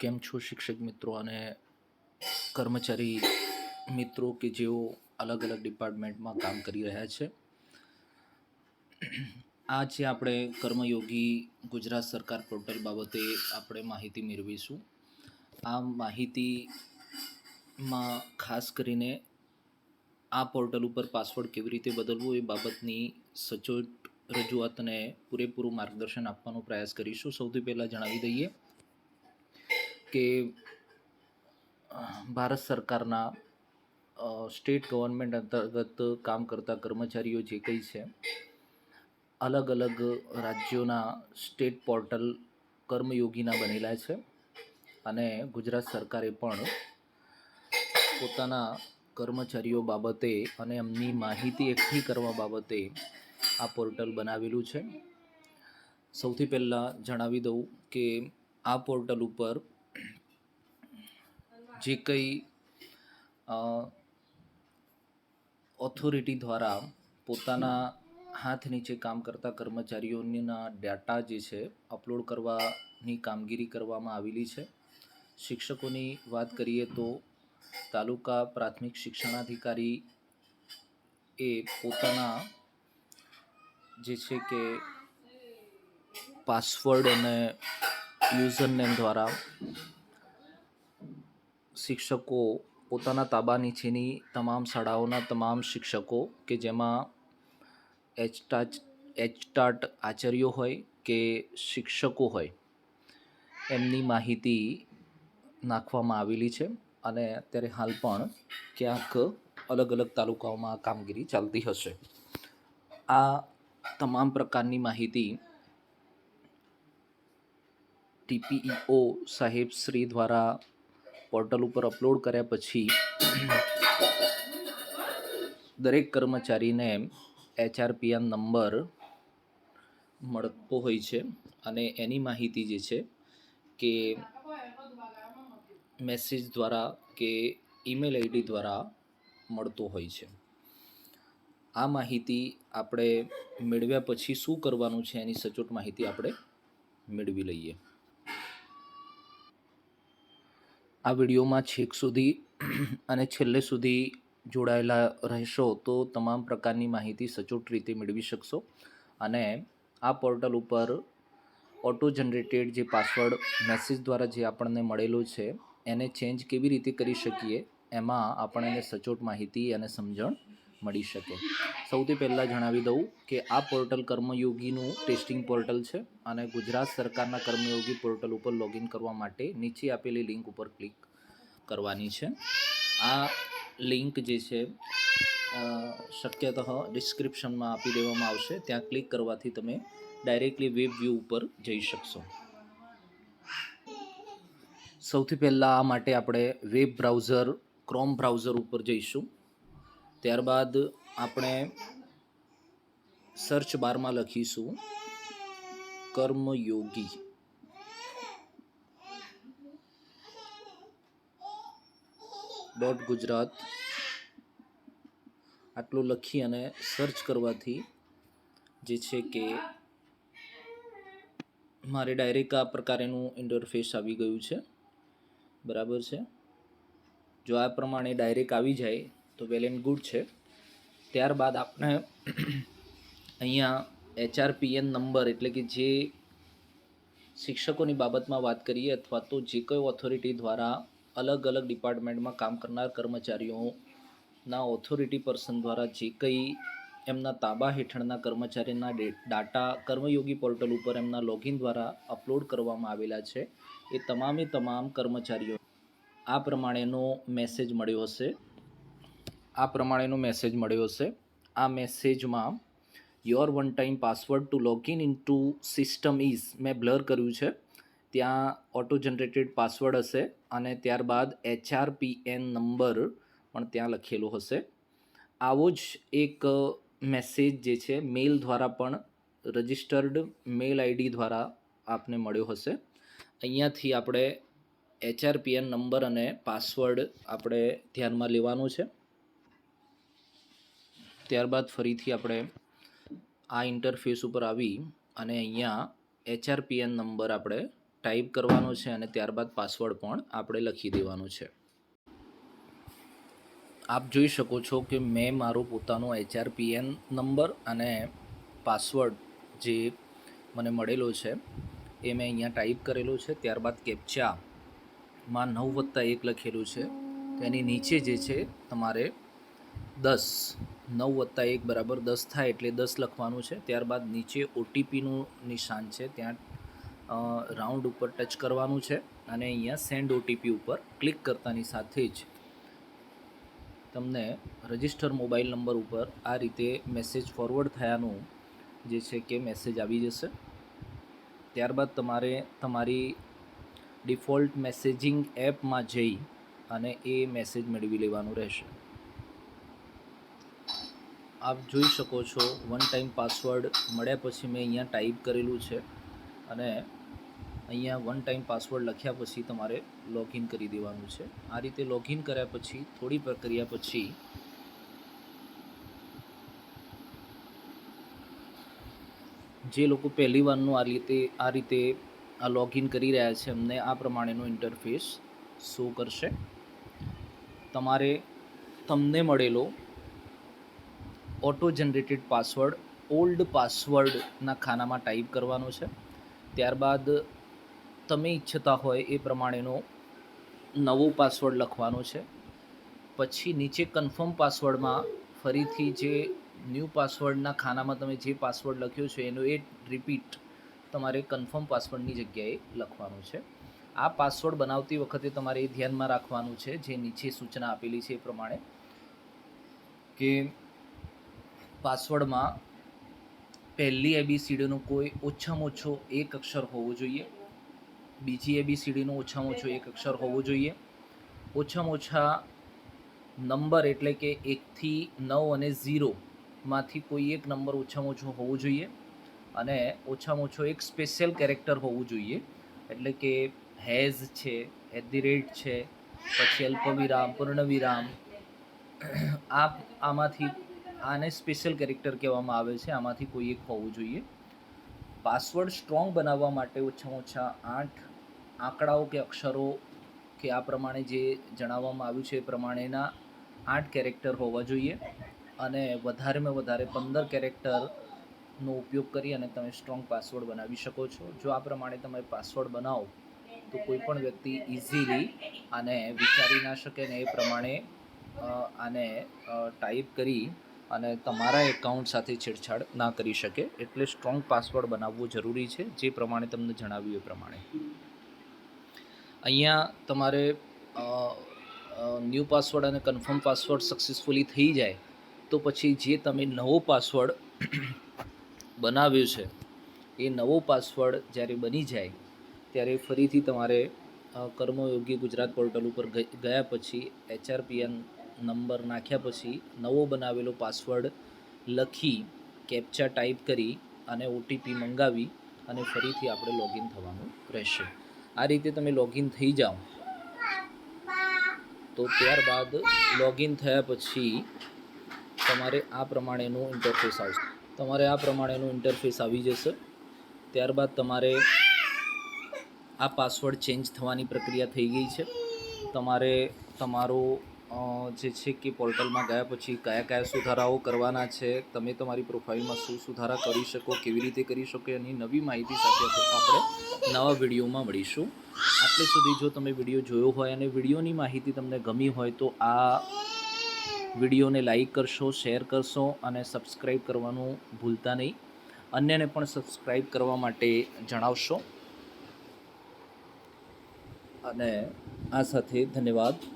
કેમ છો શિક્ષક મિત્રો અને કર્મચારી મિત્રો કે જેઓ અલગ અલગ ડિપાર્ટમેન્ટમાં કામ કરી રહ્યા છે? આ છે આપણે કર્મયોગી ગુજરાત સરકાર પોર્ટલ બાબતે આપણે માહિતી મેળવીશું. આ માહિતીમાં ખાસ કરીને આ પોર્ટલ ઉપર પાસવર્ડ કેવી રીતે બદલવો એ બાબતની સચોટ રજૂઆતને પૂરેપૂરું માર્ગદર્શન આપવાનો પ્રયાસ કરીશું. સૌથી પહેલાં જણાવી દઈએ કે ભારત સરકારના સ્ટેટ ગવર્મેન્ટ અંતર્ગત કામ કરતા કર્મચારીઓ જે કંઈ છે, અલગ અલગ રાજ્યોના સ્ટેટ પોર્ટલ કર્મયોગીના બનેલા છે. અને ગુજરાત સરકારે પણ પોતાના કર્મચારીઓ બાબતે અને એમની માહિતી એકઠી કરવા બાબતે આ પોર્ટલ બનાવેલું છે. સૌથી પહેલાં જણાવી દઉં કે, આ પોર્ટલ ઉપર જે કંઈ ઓથોરિટી દ્વારા પોતાના હાથ નીચે કામ કરતા કર્મચારીઓના ડેટા જે છે અપલોડ કરવાની કામગીરી કરવામાં આવેલી છે. શિક્ષકોની વાત કરીએ તો તાલુકા પ્રાથમિક શિક્ષણાધિકારી એ પોતાના જે છે કે પાસવર્ડ અને યુઝર નેમ દ્વારા શિક્ષકો પોતાના તાબા નીચેની તમામ શાળાઓના તમામ શિક્ષકો કે જેમાં એચટાચ એચટાટ આચાર્યો હોય કે શિક્ષકો હોય, એમની માહિતી નાખવામાં આવેલી છે અને અત્યારે હાલ પણ ક્યાંક અલગ અલગ તાલુકાઓમાં કામગીરી ચાલતી હશે. આ તમામ પ્રકારની માહિતી ટીપીઈઓ સાહેબ શ્રી દ્વારા પોર્ટલ ઉપર અપલોડ કર્યા પછી દરેક કર્મચારીને એચઆરપીએન નંબર મળતો હોય છે અને એની માહિતી જે છે કે મેસેજ દ્વારા કે ઈમેલ આઈડી દ્વારા મળતો હોય છે. આ માહિતી આપણે મેળવ્યા પછી શું કરવાનું છે એની સચોટ માહિતી આપણે મેળવી લઈએ. આ વિડીયોમાં છેક સુધી અને છેલ્લે સુધી જોડાયેલા રહેશો તો તમામ પ્રકારની માહિતી સચોટ રીતે મેળવી શકશો. અને આ પોર્ટલ ઉપર ઓટો જનરેટેડ જે પાસવર્ડ મેસેજ દ્વારા જે આપણને મળેલો છે, એને ચેન્જ કેવી રીતે કરી શકીએ, એમાં આપણને સચોટ માહિતી અને સમજણ મળી શકે. સૌથી પહેલાં જણાવી દઉં કે આ પોર્ટલ કર્મયોગીનું ટેસ્ટિંગ પોર્ટલ છે અને ગુજરાત સરકારના કર્મયોગી પોર્ટલ ઉપર લોગિન કરવા માટે નીચે આપેલી લિંક ઉપર ક્લિક કરવાની છે. આ લિંક જે છે શક્યતઃ ડિસ્ક્રિપ્શનમાં આપી દેવામાં આવશે. ત્યાં ક્લિક કરવાથી તમે ડાયરેક્ટલી વેબ વ્યૂ ઉપર જઈ શકશો. સૌથી પહેલાં આ માટે આપણે વેબ બ્રાઉઝર, ક્રોમ બ્રાઉઝર ઉપર જઈશું. ત્યારબાદ આપણે સર્ચ બારમાં લખીશું કર્મયોગી. ડોટ ગુજરાત. આટલું લખી અને સર્ચ કરવાથી જે છે કે મારે ડાયરેક્ટ આ પ્રકારેનું ઇન્ટરફેસ આવી ગયું છે. બરાબર છે? જો આ પ્રમાણે ડાયરેક્ટ આવી જાય તો વેલ એન્ડ ગુડ છે. ત્યારબાદ આપણે અહીંયા એચઆરપીએન નંબર એટલે કે જે શિક્ષકોની બાબતમાં વાત કરીએ અથવા તો જે કોઈ ઓથોરિટી દ્વારા અલગ અલગ ડિપાર્ટમેન્ટમાં કામ કરનાર કર્મચારીઓના ઓથોરિટી પર્સન દ્વારા જે કંઈ એમના તાબા હેઠળના કર્મચારીના ડાટા કર્મયોગી પોર્ટલ ઉપર એમના લોગિન દ્વારા અપલોડ કરવામાં આવેલા છે. એ તમામે તમામ કર્મચારીઓ આ પ્રમાણેનો મેસેજ મળ્યો હશે. આ પ્રમાણેનો મેસેજ મળ્યો હશે. આ મેસેજમાં your one time password to login in to system is મેં બ્લર કર્યું છે. ત્યાં ઓટો જનરેટેડ પાસવર્ડ હશે અને ત્યારબાદ એચઆરપીએન નંબર પણ ત્યાં લખેલો હશે. આવો જ એક મેસેજ જે છે મેલ દ્વારા પણ રજિસ્ટર્ડ મેલ આઈડી દ્વારા આપને મળ્યો હશે. અહીંયાથી આપણે એચઆરપીએન નંબર અને પાસવર્ડ આપણે ધ્યાનમાં લેવાનું છે. ત્યારબાદ ફરીથી આપણે આ ઇન્ટરફેસ ઉપર આવી અને અહીંયા એચઆરપીએન નંબર આપણે ટાઈપ કરવાનો છે અને ત્યારબાદ પાસવર્ડ પણ આપણે લખી દેવાનો છે. આપ જોઈ શકો છો કે મેં મારો પોતાનો એચઆરપીએન નંબર અને પાસવર્ડ જે મને મળેલો છે, એ મેં અહીંયા ટાઈપ કરેલો છે. ત્યારબાદ કેપ્ચામાં નવ વત્તા એક લખેલું છે. તેની નીચે જે છે, તમારે દસ નવ વત્તા એક બરાબર દસ થાય એટલે દસ લખવાનું છે. ત્યારબાદ નીચે ઓટીપીનું નિશાન છે. ત્યાં રાઉન્ડ ઉપર ટચ કરવાનું છે અને અહીંયા સેન્ડ ઓટીપી ઉપર ક્લિક કરતાની સાથે જ તમને રજિસ્ટર મોબાઈલ નંબર ઉપર આ રીતે મેસેજ ફોરવર્ડ થયાનું જે છે કે મેસેજ આવી જશે. ત્યારબાદ તમારે તમારી ડિફોલ્ટ મેસેજિંગ એપમાં જઈ અને એ મેસેજ મેળવી લેવાનું રહેશે. આપ જોઈ શકો છો વન ટાઈમ પાસવર્ડ મળ્યા પછી મેં અહીંયા ટાઈપ કરેલું છે અને અહીંયા વન ટાઈમ પાસવર્ડ લખ્યા પછી તમારે લોગિન કરી દેવાનું છે. આ રીતે લોગિન કર્યા પછી, થોડી પ્રક્રિયા પછી જે લોકો પહેલી વારનું આ રીતે આ રીતે આ લોગિન કરી રહ્યા છે, એમને આ પ્રમાણેનો ઇન્ટરફેસ શો કરશે. તમારે તમને મળેલો ઓટો જનરેટેડ પાસવર્ડ ઓલ્ડ પાસવર્ડના ખાનામાં ટાઈપ કરવાનો છે. ત્યારબાદ તમે ઈચ્છતા હોય એ પ્રમાણેનો નવો પાસવર્ડ લખવાનો છે. પછી નીચે કન્ફર્મ પાસવર્ડમાં ફરીથી જે ન્યૂ પાસવર્ડના ખાનામાં તમે જે પાસવર્ડ લખ્યો છે એનો એ રિપીટ તમારે કન્ફર્મ પાસવર્ડની જગ્યાએ લખવાનું છે. આ પાસવર્ડ બનાવતી વખતે તમારે એ ધ્યાનમાં રાખવાનું છે જે નીચે સૂચના આપેલી છે એ પ્રમાણે કે પાસવર્ડમાં પહેલી એબીસીડીનો કોઈ ઓછામાં ઓછો એક અક્ષર હોવો જોઈએ. બીજી એબીસીડીનો ઓછામાં ઓછો એક અક્ષર હોવો જોઈએ. ઓછામાં ઓછા નંબર એટલે કે એકથી નવ અને ઝીરોમાંથી કોઈ એક નંબર ઓછામાં ઓછો હોવો જોઈએ. અને ઓછામાં ઓછો એક સ્પેશિયલ કેરેક્ટર હોવું જોઈએ. એટલે કે હેઝ છે એટ ધી રેટ છે, પછી અલ્પવિરામ, પૂર્ણવિરામ. આ આમાંથી આને સ્પેશિયલ કેરેક્ટર કહેવામાં આવે છે. આમાંથી કોઈ એક હોવું જોઈએ. પાસવર્ડ સ્ટ્રોંગ બનાવવા માટે ઓછામાં ઓછા આઠ આંકડાઓ કે અક્ષરો કે આ પ્રમાણે જે જણાવવામાં આવ્યું છે એ પ્રમાણેના આઠ કેરેક્ટર હોવા જોઈએ. અને વધારેમાં વધારે પંદર કેરેક્ટરનો ઉપયોગ કરી અને તમે સ્ટ્રોંગ પાસવર્ડ બનાવી શકો છો. જો આ પ્રમાણે તમે પાસવર્ડ બનાવો, તો કોઈ પણ વ્યક્તિ ઇઝીલી આને વિચારી ના શકે ને એ પ્રમાણે આને ટાઈપ કરી અને તમારા એકાઉન્ટ સાથે છેડછાડ ના કરી શકે એટલે સ્ટ્રોંગ પાસવર્ડ બનાવવો જરૂરી છે, જે પ્રમાણે તમને જણાવ્યું એ પ્રમાણે. અહીંયા તમારે ન્યૂ પાસવર્ડ અને કન્ફર્મ પાસવર્ડ સક્સેસફુલી થઈ જાય, તો પછી જે તમે નવો પાસવર્ડ બનાવ્યો છે, એ નવો પાસવર્ડ જ્યારે બની જાય, ત્યારે ફરીથી તમારે કર્મયોગી ગુજરાત પોર્ટલ ઉપર ગયા પછી એચઆરપીએન નંબર નાખ્યા પછી નવો બનાવેલો પાસવર્ડ લખી કેપ્ચા ટાઈપ કરી અને ઓટીપી મંગાવી અને ફરીથી આપણે લોગિન થવાનું રહેશે. આ રીતે તમે લોગિન થઈ જાઓ. તો ત્યારબાદ લોગિન થયા પછી તમારે આ પ્રમાણેનું ઇન્ટરફેસ આવશે. તમારે આ પ્રમાણેનું ઇન્ટરફેસ આવી જશે. ત્યારબાદ તમારે આ પાસવર્ડ ચેન્જ થવાની પ્રક્રિયા થઈ ગઈ છે. તમારે તમારો જે છે કે પોર્ટલમાં ગયા પછી કયા કયા સુધારાઓ કરવાના છે, તમે તમારી પ્રોફાઇલમાં શું સુધારા કરી શકો, કેવી રીતે કરી શકો એની નવી માહિતી સાથે આપણે નવા વિડીયોમાં મળીશું. આટલે સુધી જો તમે વીડિયો જોયો હોય અને વિડીયોની માહિતી તમને ગમી હોય તો આ વિડીયોને લાઈક કરશો, શેર કરશો અને સબસ્ક્રાઈબ કરવાનું ભૂલતા નહીં. અન્યને પણ સબસ્ક્રાઈબ કરવા માટે જણાવશો. અને આ સાથે ધન્યવાદ.